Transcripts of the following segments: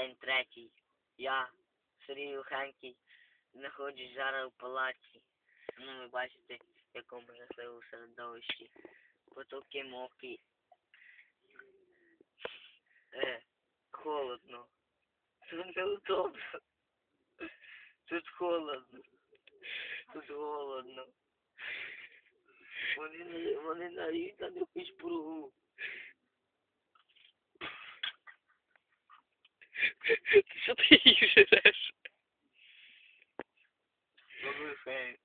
День третій. Я, Сергій Лухенький, знаходжусь зараз у палаці. Ну, ви бачите, в якому жахливому середовищі. Потолки мокрі. Е, холодно. Тут неудобно. Тут холодно. Тут голодно. Вони, не- вони навіть на якусь пругу. Що ти їх жереш? Бабуся.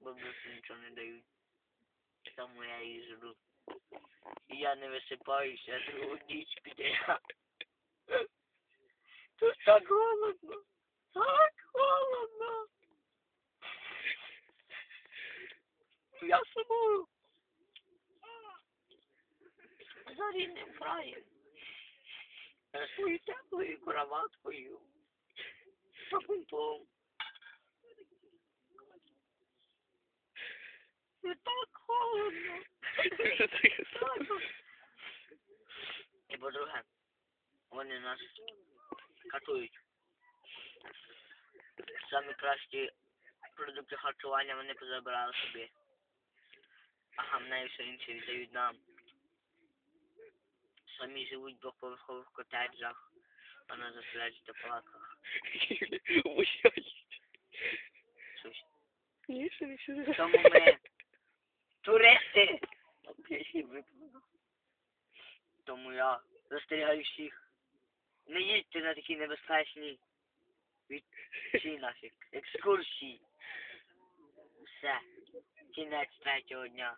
Бабусі не дають. Тому я її жру. Я не висипаюся другу ніч підряд. Тут так холодно. Так холодно. Я самою. Зарідним краєм. Своєю теплою кроваткою. Шапунтом. І так холодно. І по-друге, вони нас катують. Самі кращі продукти харчування вони позабирали собі. А гамне і все інше віддають нам. Самі живуть в двоповерхових котеджах, а на заселяють палатках. Ой-ой. Щось. Ні, що не що Тому ми туристи. Тому я застерігаю всіх. Не їдьте на такі небезпечні від ці нафіг екскурсії. Все. Кінець третього дня.